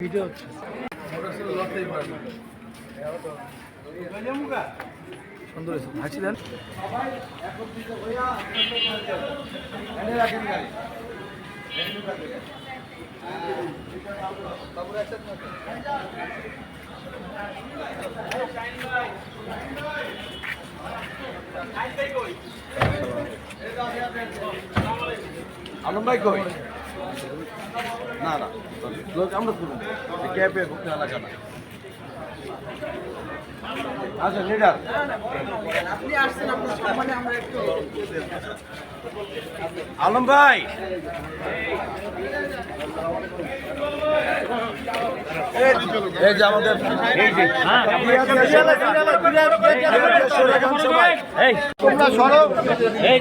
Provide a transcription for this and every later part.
Video হচ্ছে। সুন্দর হয়েছে। হাসি দেন আলম ভাই কই? না না আমরা ক্যাবে ঘুরতে এলাকা না। আচ্ছা লিডার আলম ভাই। এই যে আমাদের এই যে এই তোমরা সরো। এই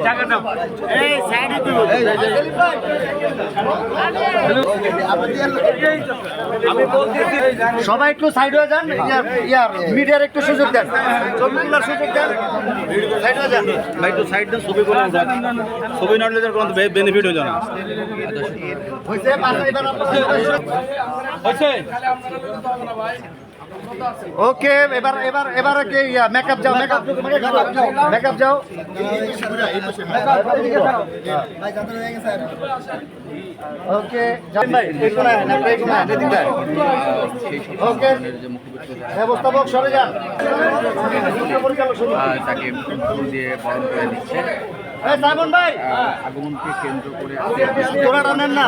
এই সাইডে দিও সবাই একটু সাইড হয়ে যান ইয়ার মিডিয়ার একটু সুযোগ দেন। ছবিগুলোর সুযোগ দেন। সাইড হয়ে যান। ভাই সাইড দেন ছবি করে ছবি না হলে কোনো বেনিফিট হয়ে না। হয়েছে হয়েছে? ওকে এবার এবার এবার কি মেকআপ যাও মেকআপ মেকআপ যাও। ওকে ওকে ব্যবস্থাপক সরে যান। তাকে ফুল দিয়ে বরণ করে দিচ্ছে। আগমনকে কেন্দ্র করে তোরা টানেন না।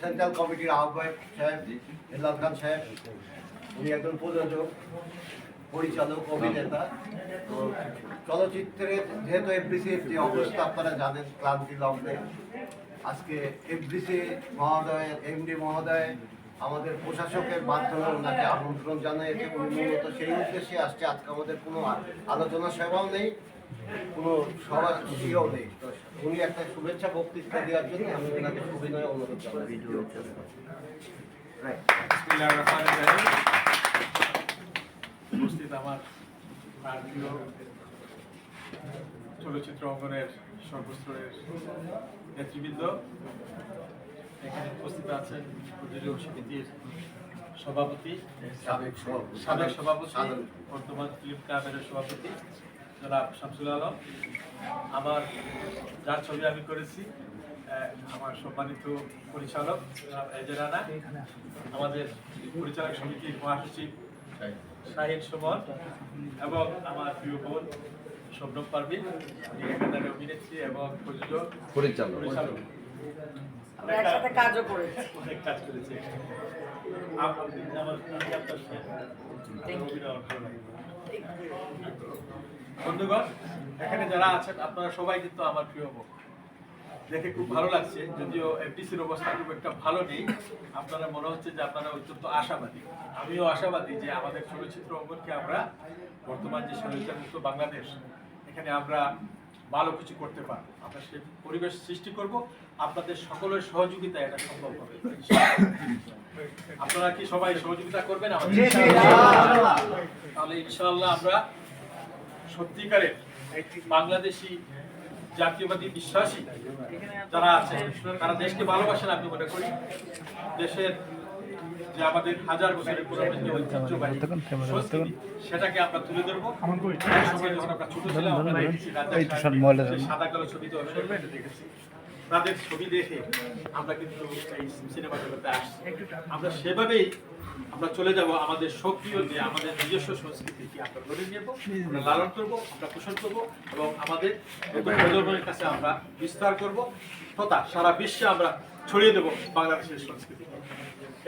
সেন্ট্রাল কমিটির আহ্বায়ক সাহেব ইমরান খান সাহেব, উনি একজন প্রযোজক, পরিচালক, অভিনেতা। তো চলচ্চিত্রে যেহেতু এফডিসির যে অবস্থা আপনারা জানেন ক্লান্তি লগ্নে। আজকে এফডিসি মহোদয়, এমডি মহোদয় আমাদের প্রশাসকের মাধ্যমে ওনাকে আমন্ত্রণ উনি মূলত সেই উদ্দেশ্যে আসছে। আজকে আমাদের কোনো আলোচনা সেবাও নেই, কোনো সভা ইয়েও নেই। তো উনি একটা শুভেচ্ছা বক্তৃতা দেওয়ার জন্য আমি ওনাকে সুবিনয় অনুরোধ জানাই। চলচ্চিত্র অঙ্গনের সর্বস্তরের নেতৃবৃন্দ। এখানে উপস্থিত আছেন প্রযোজক সমিতির সভাপতি সাবেক সভাপতি। সাবেক সভাপতি। বর্তমান ফিল্ম ক্লাবের সভাপতি জনাব শামসুল আলম আমার যার ছবি আমি করেছি আমার সম্মানিত পরিচালক জনাব এজে আমাদের পরিচালক সমিতির মহাসচিব শাহিদ সুমন এবং আমার প্রিয় বোন পারভিন উনি এখানকার অভিনেত্রী এবং প্রযোজক পরিচালক পরিচালক একসাথে কাজও করেছি। অনেক কাজ করেছে। বন্ধুগণ এখানে যারা আছেন আপনারা সবাই কিন্তু আমার প্রিয় বোন দেখে খুব ভালো লাগছে যদিও এফটিসির অবস্থা খুব একটা ভালো নেই। আপনারা মনে হচ্ছে যে আপনারা অত্যন্ত আশাবাদী। আমিও আশাবাদী যে আমাদের চলচ্চিত্র অঙ্গনকে আমরা বর্তমান যে মুক্ত বাংলাদেশ এখানে আমরা ভালো কিছু করতে পারব। আমরা সে পরিবেশ সৃষ্টি করব। আপনাদের সকলের সহযোগিতায় এটা সম্ভব হবে। আপনারা কি সবাই সহযোগিতা করবেন তাহলে ইনশাআল্লাহ আমরা সত্যিকারের বাংলাদেশি জাতীয়বাদী বিশ্বাসী যারা আছে তারা দেশকে ভালোবাসেন আমি মনে করি। দেশের যে আমাদের হাজার বছরের পুরনো যে ঐতিহ্যবাহী সেটাকে আমরা তুলে ধরবো। সময় যখন আমরা ছোট ছিলাম সাদা কালো ছবিতে দেখেছি তাদের ছবি দেখে আমরা কিন্তু এই সিনেমা জগতে আসছি। আমরা সেভাবেই আমরা চলে যাব আমাদের সক্রিয় যে আমাদের নিজস্ব সংস্কৃতিকে আমরা ধরে নেব, আমরা লালন করব, আমরা পোষণ করব এবং আমাদের প্রজন্মের কাছে আমরা বিস্তার করব তথা সারা বিশ্বে আমরা ছড়িয়ে দেব বাংলাদেশের সংস্কৃতি।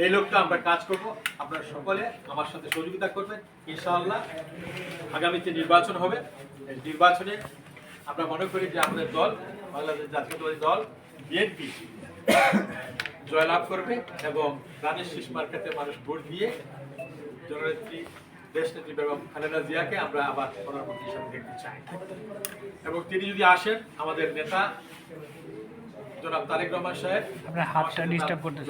এই লোকটা আমরা কাজ করব, আপনারা সকলে আমার সাথে সহযোগিতা করবেন, ইনশাআল্লাহ আগামীতে নির্বাচন হবে। নির্বাচনে আমরা মনে করি যে আমাদের দল বাংলাদেশ জাতীয়তাবাদী দল বিএনপি জয়লাভ করবে এবং ধানের শেষ মার্কেটে মানুষ ভোট দিয়ে জননেত্রী দেশনেত্রী বেগম খালেদা জিয়াকে আমরা আবার প্রধানমন্ত্রী হিসাবে দেখতে চাই। এবং তিনি যদি আসেন আমাদের নেতা জনাব তারেক রহমান সাহেব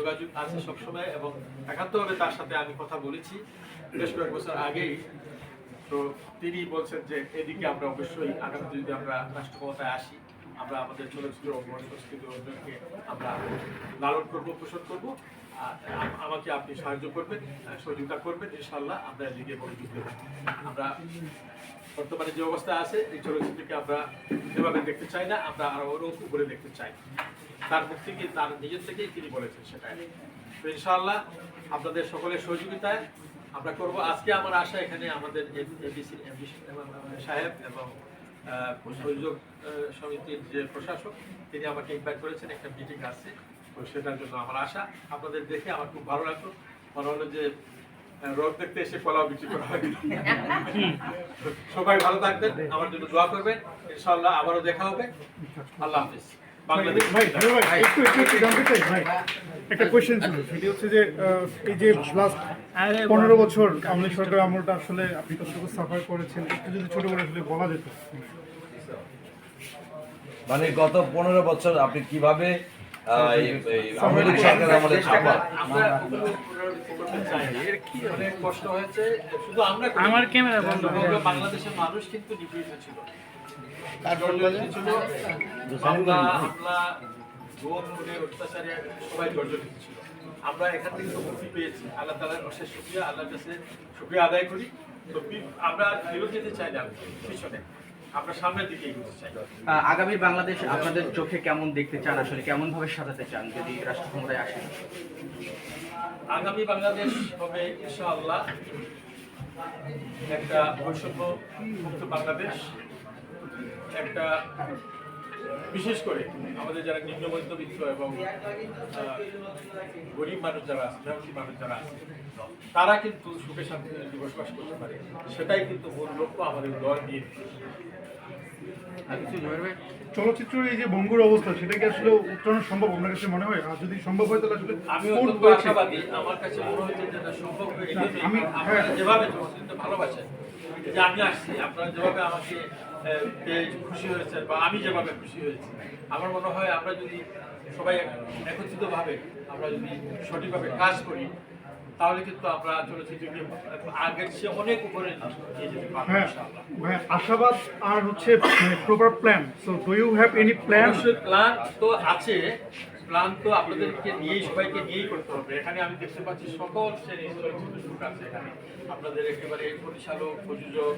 যোগাযোগ আছে সবসময় এবং একান্তভাবে তার সাথে আমি কথা বলেছি। বেশ কয়েক বছর আগেই। তো তিনি বলছেন যে এদিকে আমরা অবশ্যই আগামীতে যদি আমরা রাষ্ট্র ক্ষমতায় আসি আমরা আমাদের চলচ্চিত্র সংস্কৃতি অর্জনকে আমরা লালন করব পোষণ করব আমাকে আপনি সাহায্য করবেন সহযোগিতা করবেন ইনশাল্লাহ আমরা এদিকে মনোযোগ দেবো আমরা বর্তমানে যে অবস্থা আছে এই চলচ্চিত্রকে আমরা যেভাবে দেখতে চাই না আমরা আরও ওর উপরে দেখতে চাই তার মুখ থেকে তার নিজের থেকেই তিনি বলেছেন সেটা তো ইনশাআল্লাহ আপনাদের সকলের সহযোগিতায় আমরা করব আজকে আমার আশা এখানে আমাদের এবিসি সাহেব এবং আহ, সমিতির যে প্রশাসক তিনি আমাকে ইনভাইট করেছেন একটা মিটিং আছে তো সেটার জন্য আমার আশা আপনাদের দেখে আমার খুব ভালো লাগল মনে হলো যে রোদ দেখতে এসে কলাও বিক্রি করা হয় সবাই ভালো থাকবেন আমার জন্য দোয়া করবেন ইনশাআল্লাহ আবারও দেখা হবে আল্লাহ হাফিজ বাংলাদেশ একটু কোয়েশ্চেন ছিল সেটি হচ্ছে যে আহ, এই যে লাস্ট পনেরো বছর আওয়ামী সরকার আমলটা আসলে আপনি কতটুকু সাফার করেছেন একটু যদি ছোট করে আসলে বলা যেত। মানে গত পনেরো বছর আপনি কীভাবে আওয়ামী লীগ সরকার আমাদের ছাপা? আমরা ক্যামেরা বন্ধ বাংলাদেশের মানুষ কিন্তু নিপীড়িত ছিল। জর্জরিত অত্যাচারে সবাই জর্জরিত ছিল আমরা এখান থেকে তো মুক্তি পেয়েছি। আল্লাহ তালার অশেষ শুক্রিয়া আল্লাহর কাছে শুক্রিয়া আদায় করি। তো আমরা ফেরত যেতে চাই না পিছনে আমরা সামনের দিকে এগোতে চাই। আগামী বাংলাদেশ আপনাদের চোখে কেমন দেখতে চান? আসলে কেমন ভাবে সাজাতে চান যদি রাষ্ট্র ক্ষমতায় আসেন? আগামী বাংলাদেশ হবে ইনশাআল্লাহ একটা বৈষম্য মুক্ত বাংলাদেশ একটা বিশেষ করে আমাদের যারা নিম্ন মধ্যবিত্ত এবং গরিব মানুষ যারা আছে মেহনতি মানুষ যারা আছে তারা কিন্তু সুখে শান্তিতে যদি বসবাস করতে পারে। সেটাই কিন্তু মূল লক্ষ্য আমাদের দল চলচ্চিত্রের এই যে ভঙ্গুর অবস্থা সেটা কি আসলে উত্তরণ সম্ভব? আপনার কাছে মনে হয়? আর যদি সম্ভব হয় তাহলে আসলে আমি? আশাবাদী। আমার কাছে মনে হচ্ছে যে এটা সম্ভব আমি- হ্যাঁ। যেভাবে চলচ্চিত্র ভালোবাসেন যে আমি আসছি আপনারা যেভাবে আমাকে খুশি হয়েছেন বা আমি যেভাবে খুশি হয়েছি। আমার মনে হয় আমরা যদি সবাই একত্রিতভাবে আমরা যদি সঠিকভাবে কাজ করি তাহলে কিন্তু আমরা চলচ্চিত্রকে আগের চেয়ে অনেক উপরে পারব হ্যাঁ আশাবাদ আর হচ্ছে proper plan so do you have any plan plan তো আছে প্ল্যান তো আপনাদেরকে নিয়েই, সবাইকে নিয়েই করতে হবে। এখানে আমি দেখতে পাচ্ছি সকল শ্রেণির চলচ্চিত্র আছে এখানে। আপনাদের একেবারে পরিচালক, প্রযোজক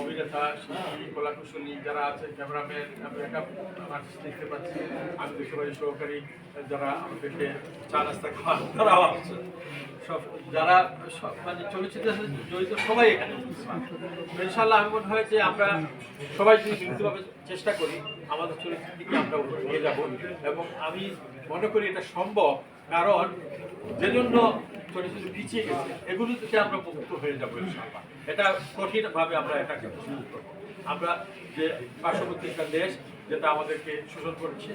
অভিনেতা, শিল্পী, কলাকুশলী যারা আছে, ক্যামেরাম্যান মেকআপ আর্টিস্ট দেখতে পাচ্ছি, আমি দেখতে পাচ্ছি সহকারী, যারা আমাদেরকে চা নাস্তা খাওয়ান তারাও আছে। সব যারা সব মানে চলচ্চিত্রের সাথে জড়িত সবাই এখানে ইনশাল্লাহ আমি মনে হয় যে আমরা সবাই যদি মিলিতভাবে চেষ্টা করি আমাদের চরিত্রটিকে আমরা উপরে নিয়ে যাব। এবং আমি মনে করি এটা সম্ভব, কারণ যে জন্য চরিত্র পিছিয়ে গেছে, এগুলো থেকে আমরা মুক্ত হয়ে যাব এটা কঠিনভাবে আমরা এটাকে শুরু করব। আমরা যে পার্শ্ববর্তী একটা দেশ, যেটা আমাদেরকে শোষণ করছে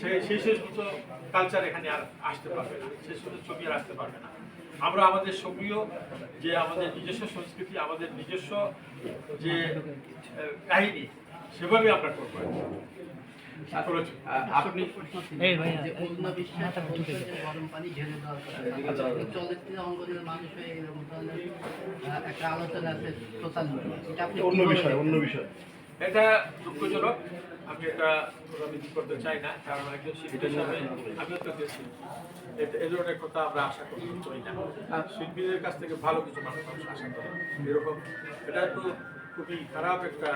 সেই সেই মতো কালচার এখানে আর আসতে পারবে না শেষ সমস্ত ছবি আর আসতে পারবে না। আমরা আমাদের সক্রিয় যে আমাদের নিজস্ব সংস্কৃতি, আমাদের নিজস্ব যে কাহিনী সেভাবে আমরা করব। আপনি? গরম পানি ঢেলে আহ, একটা আলোচনা আছে সোশ্যাল মিডিয়া এটা অন্য বিষয় অন্য বিষয়। এটা দুঃখজনক। আমি এটা করতে চাই না কারণ একজন শিল্পী হিসাবে আমিও তো গেছি। এ- এই ধরনের কথা আমরা আশা করতে না। শিল্পীদের কাছ থেকে ভালো কিছু মানুষ মানুষ আশা করে। এরকম এটা তো খুবই খারাপ একটা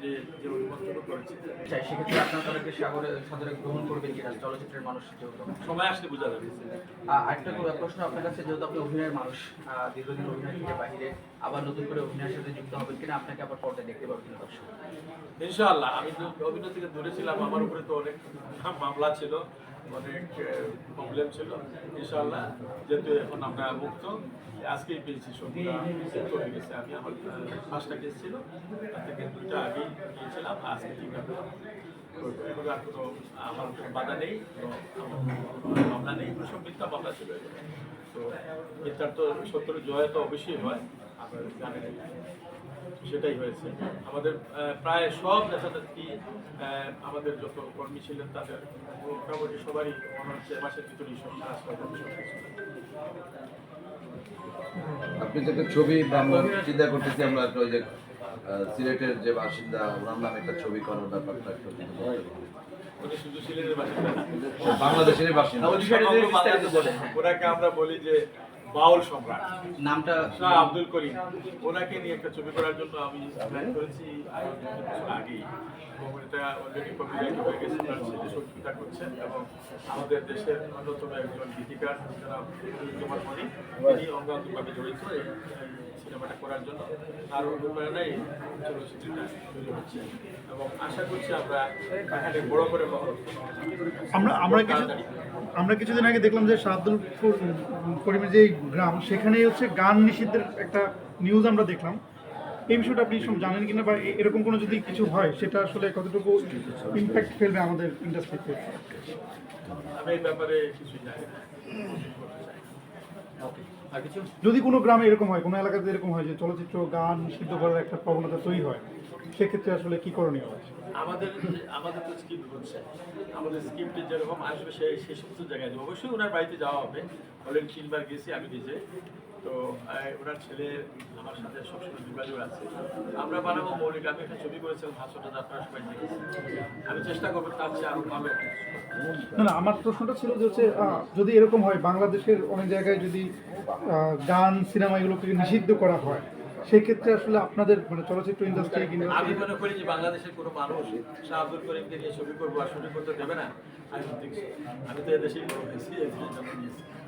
যে যে মন্তব্য করেছে। চাই সেক্ষেত্রে আপনার তাদেরকে সাগরে সাদরে গ্রহণ করবে কিনা? চলচ্চিত্রের মানুষ যেহেতু। সময় আসলে বোঝা যাবে। আরেকটা প্রশ্ন আপনার কাছে যেহেতু আপনি অভিনয়ের মানুষ দীর্ঘদিন অভিনয় থেকে বাহিরে আবার নতুন করে অভিনয়ের সাথে যুক্ত হবেন কিনা? আপনাকে আবার পর্দায় দেখতে পাবেন দর্শক? ইনশাআল্লাহ আমি তো অভিনয় থেকে দূরে ছিলাম আমার উপরে তো অনেক মামলা ছিল। অনেক প্রবলেম ছিল, ইনশাআল্লাহ, যেহেতু এখন আমরা মুক্ত আজকেই পেয়েছি মুক্ত হয়ে গেছে। আমি আমার পাঁচটা কেস ছিল, তার থেকে দুইটা আগেই গিয়েছিলাম, আজকে ঠিক আছে এগুলো আর আমার বাধা নেই মামলা নেই সব মিথ্যা মামলা ছিল। তো মিথ্যার তো সত্যের জয় তো অবশ্যই হয়। আপনারা জানেন সেটাই হয়েছে। আমাদের প্রায় সব আমাদের যত কর্মী ছিলেন তাদের মোটামুটি সবারই মনে হচ্ছে মাসের ভিতরেই সব। আপনি যে একটা ছবি বা চিন্তা করতেছি আমরা ওই যে সিলেটের যে বাসিন্দা ওনার নামে একটা ছবি করার ব্যাপারটা একটু সিলেটের বাসিন্দা। ওনাকে আমরা বলি যে বাউল সম্রাট। নামটা শাহ আব্দুল করিম। ওনাকে নিয়ে একটা ছবি করার জন্য আমি প্ল্যান করেছি আগে অলরেডি হয়ে গেছে সহযোগিতা করছেন এবং আমাদের দেশের অন্যতম একজন গীতিকার যারা মণি তিনি অঙ্গান্তভাবে জড়িত সিনেমাটা করার জন্য তার অনুপ্রেরণাই চলচ্চিত্রটা তৈরি হচ্ছে। এবং আশা করছি আমরা এখানে বড় করে আমরা আমরা কিছু আমরা কিছুদিন আগে দেখলাম যে শাহাদুলপুর করিমের যে গ্রাম সেখানে হচ্ছে গান নিষিদ্ধের একটা নিউজ আমরা দেখলাম। এই বিষয়টা আপনি সব জানেন কিনা বা এরকম কোনো যদি কিছু হয় সেটা আসলে কতটুকু ইম্প্যাক্ট ফেলবে আমাদের ইন্ডাস্ট্রিতে আমি এই ব্যাপারে কিছু জানি না। আর কিছু যদি কোনো গ্রামে এরকম হয় কোনো এলাকাতে এরকম হয় যে চলচ্চিত্র গান নিষিদ্ধ করার একটা প্রবণতা তৈরি হয় সেক্ষেত্রে আসলে কি করণীয় হয় আমাদের আমাদের তো স্ক্রিপ্ট হচ্ছে। আমাদের স্ক্রিপ্টে যেরকম আসবে সেই সেই সমস্ত জায়গায় অবশ্যই ওনার বাড়িতে যাওয়া হবে। অলরেডি তিনবার গেছি আমি নিজে। তো ওনার ছেলে আমার সাথে সবসময় যোগাযোগ আছে। আমরা বানাবো মৌলিক আমি একটা ছবি করেছিলাম ভাষণটা আপনারা সবাই দেখেছি আমি চেষ্টা করব তার চেয়ে আরও ভালো। না না আমার প্রশ্নটা ছিল যে হচ্ছে যদি এরকম হয় বাংলাদেশের অনেক জায়গায় যদি গান সিনেমা এগুলোকে নিষিদ্ধ করা হয় সেক্ষেত্রে আসলে আপনাদের মানে চলচ্চিত্র ইন্ডাস্ট্রি আমি মনে করি যে বাংলাদেশের কোনো মানুষ শাহ আব্দুল করিমকে নিয়ে ছবি করব আর শুটিং করতে দেবে না আমি আমি তো এদেশেই বড় হয়েছি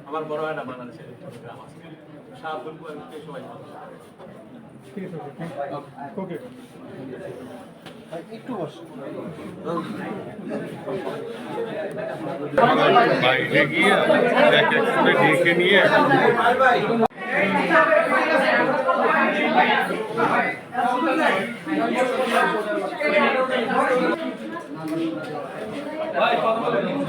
আমার বড় হয় না বাংলাদেশের গ্রাম আছে। করিমকে সবাই ভালো ঠিক আছে বাইরে ডেকে নিয়ে বাইরে গিয়ে দরজা খোলা দিত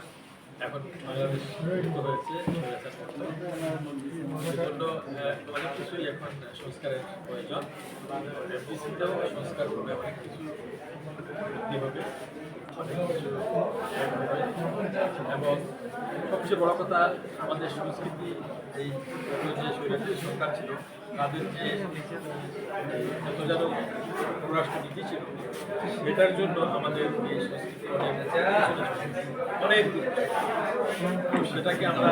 এখন বাংলাদেশ উন্নত হয়েছে অনেক কিছুই এখন সংস্কারের প্রয়োজন। সংস্কার করবে অনেক কিছু হবে। এবং সবচেয়ে বড় কথা আমাদের সংস্কৃতি, এই যে স্বৈরাচারী সরকার ছিল, তাদের যে যত যেন পররাষ্ট্রনীতি ছিল, সেটার জন্য আমাদের এই সংস্কৃতি অনেক অনেক। সেটাকে আমরা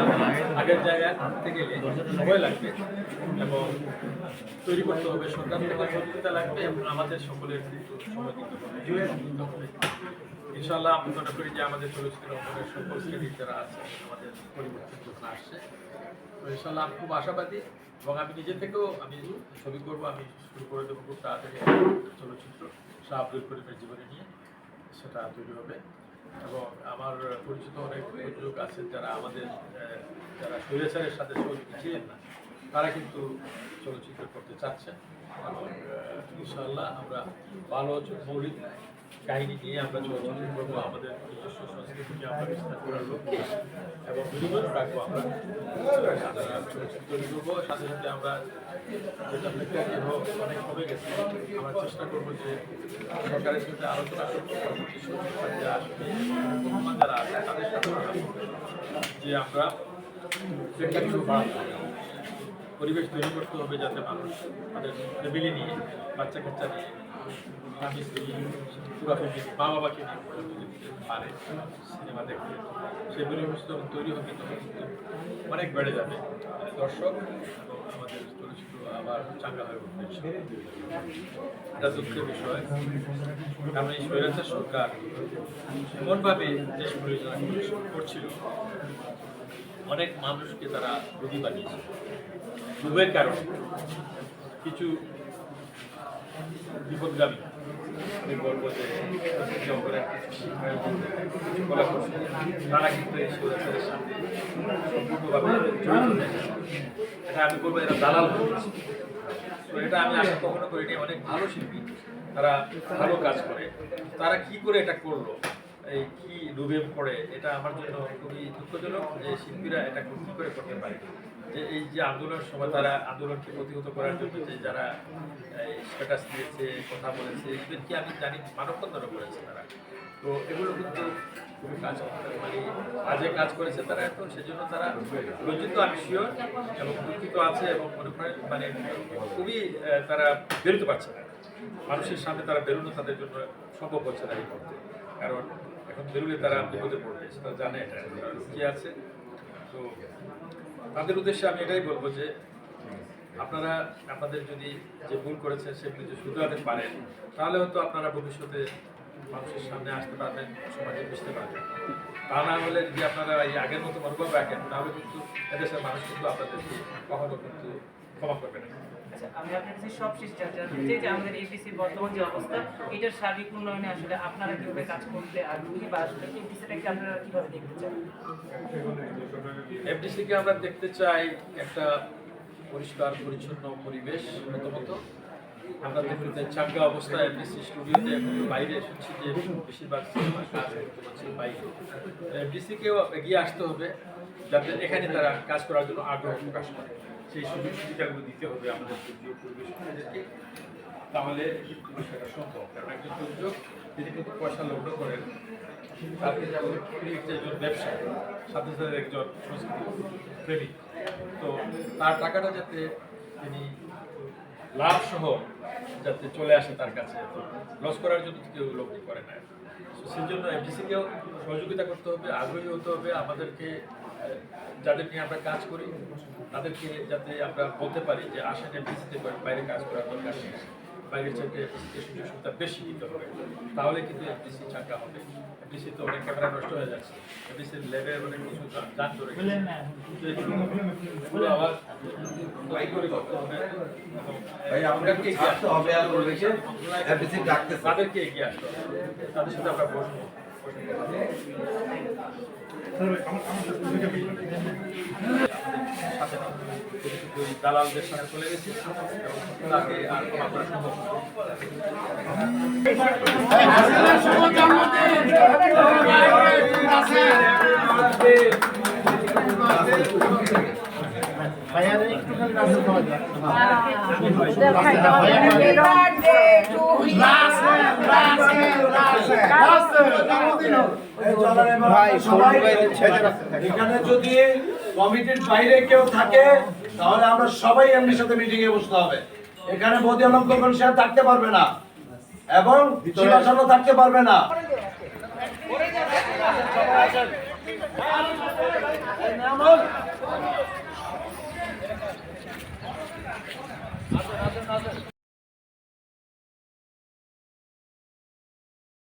আগের জায়গায় আনতে গেলে সময় লাগবে এবং তৈরি করতে হবে, সরকার থেকে সহযোগিতা লাগবে এবং আমাদের সকলের সময় দিতে হবে। ইনশাল্লাহ আমি মনে করি যে আমাদের চলচ্চিত্র অঙ্গনের সকল শ্রেণির যারা আছে আমাদের পরিবর্তন যখন আসছে তো ইনশাল্লাহ আমি খুব আশাবাদী এবং আমি নিজে থেকেও আমি ছবি করব আমি শুরু করে দেবো খুব তাড়াতাড়ি চলচ্চিত্র শাহ আব্দুল করিমের জীবনে নিয়ে সেটা তৈরি হবে। এবং আমার পরিচিত অনেক প্রযোজক আছেন যারা আমাদের যারা স্বৈরাচারের সাথে সহযোগী ছিলেন না তারা কিন্তু চলচ্চিত্র করতে চাচ্ছেন। এবং আহ, ইনশাআল্লাহ আমরা ভালো মৌলিক কাহিনী নিয়ে আমরা চলচ্চিত্র করব, আমাদের নিজস্ব সংস্কৃতিকে আমরা বিস্তার করার লক্ষ্যে এবং রাখব আমরা। করব, সাথে সাথে আমরা যেটা অনেক কমে গেছে। আমরা চেষ্টা করব যে সরকারের সাথে আলোচনা করব যারা তাদের সাথে যে আমরা পরিবেশ তৈরি করতে হবে যাতে মানুষ তাদের ফ্যামিলি নিয়ে বাচ্চা কাচ্চা নিয়ে মা বাবাকে পারে, সিনেমা দেখতে। সেই পরিবেশ তৈরি হবে কিন্তু অনেক বেড়ে যাবে। দর্শক আমাদের চলচ্চিত্র আবার চাঙ্গা হয়ে উঠবে। এটা দুঃখের বিষয়। কারণ এই স্বৈরাচার সরকার এমনভাবে দেশ পরিচালনা করছিল। অনেক মানুষকে তারা রোগী বানিয়েছে। রোগের কারণে। কিছু বিপদগামী আমি বলব যে তারা কিন্তু এই সৌরাচারের সাথে সম্পূর্ণভাবে এটা আমি বলব, এরা দালাল তো এটা আমি আশা কখনো করিনি, অনেক ভালো শিল্পী। তারা ভালো কাজ করে। তারা কি করে এটা করল? এই কি ডুবে পড়ে? এটা আমার জন্য খুবই দুঃখজনক যে শিল্পীরা এটা কি করে করতে পারে? যে এই যে আন্দোলনের সময় তারা আন্দোলনকে প্রতিহত করার জন্য যে যারা স্ট্যাটাস দিয়েছে, কথা বলেছে এদের কি আমি জানি মানববন্ধনও করেছে তারা। তো এগুলো কিন্তু খুবই কাজ মানে কাজে কাজ করেছে তারা। এখন সেজন্য তারা লজ্জিত, আমি শিওর এবং দুঃখিত আছে এবং মনে করেন মানে খুবই তারা বেরোতে পারছে না। মানুষের সামনে তারা বেরোনো তাদের জন্য সম্ভব হচ্ছে না এই মুহূর্তে। কারণ এখন বেরোলে তারা বিপদে পড়বে, সেটা জানে এটা। লুকিয়ে আছে? তো তাদের উদ্দেশ্যে আমি এটাই বলব যে, আপনারা আপনাদের যদি যে ভুল করেছেন সেগুলি যদি শুধরাতে পারেন, তাহলে হয়তো আপনারা ভবিষ্যতে মানুষের সামনে আসতে পারবেন, সমাজে বুঝতে পারবেন। তা না হলে যদি আপনারা এই আগের মতো মনোভাব রাখেন তাহলে কিন্তু এদেশের মানুষ কিন্তু আপনাদেরকে কখনো কিন্তু ক্ষমা করবে না। আচ্ছা আমি আপনার কাছে সব শেষ জানতে যে আমাদের এপিসির বর্তমান যে অবস্থা এটার সার্বিক উন্নয়নে আসলে আপনারা কীভাবে কাজ করতে আগ্রহী বা আসলে এপিসিটাকে আপনারা কীভাবে দেখতে চান? এফডিসিকে আমরা দেখতে চাই একটা পরিষ্কার পরিচ্ছন্ন পরিবেশ প্রথমত। আমরা দেখতে চাঙ্গা অবস্থায় এফডিসি স্টুডিওতে এখন বাইরে শুনছি যে বেশিরভাগ সিনেমা কাজ করতে হচ্ছে বাইরে এফডিসিকেও এগিয়ে আসতে হবে যাতে এখানে তারা কাজ করার জন্য আগ্রহ প্রকাশ করে। সেই সুযোগ সুবিধাগুলো দিতে হবে আমাদের দুর্যোগ পরিবেশনদেরকে তাহলে সেটা সম্ভব। কারণ একজন তিনি কিন্তু পয়সা লগ্ন করেন তিনি হচ্ছে একজন সাথে সাথে একজন সংস্কৃতি প্রেমিক। তো তার টাকাটা যাতে তিনি লাভ সহ যাতে চলে আসে তার কাছে। লস করার জন্য কেউ লোক করে না। সেই জন্য এফডিসিকেও সহযোগিতা করতে হবে, আগ্রহী হতে হবে আমাদেরকে যাদের নিয়ে আমরা কাজ করি, তাদেরকে যাতে আমরা বলতে পারি যে আসেন এফডিসিতে বাইরে কাজ করার দরকার নেই। বাইরের চাইতে এফডিসিতে সুযোগ সুবিধা বেশি দিতে হবে, তাহলে কিন্তু এফডিসি চাকরা হবে। এফডিসি তো অনেক ক্যামেরা নষ্ট হয়ে যাচ্ছে এফডিসির লেভেল অনেক কিছু গান ধরে ভাই আপনাকে আসতে হবে আর বলেছে এফডিসি ডাকতেছে তাদেরকে এগিয়ে আসতে হবে তাদের সাথে আমরা বসবো আমার সাথে দুইটা বিষয়। সাথে না। ওই দালালদের সাথে চলে গেছি এবং তাকে আর আমরা সম্ভব না। ভাইয়ারে একটুখানি রাস্তা দেওয়া যায়। Happy birthday to you. এখানে যদি কমিটির বাইরে কেউ থাকে তাহলে আমরা সবাই এমনি সাথে মিটিং এ বসতে হবে। এখানে মোদি আলম খোকন সাহেব থাকতে পারবে না এবং শিবাসানো থাকতে পারবে না।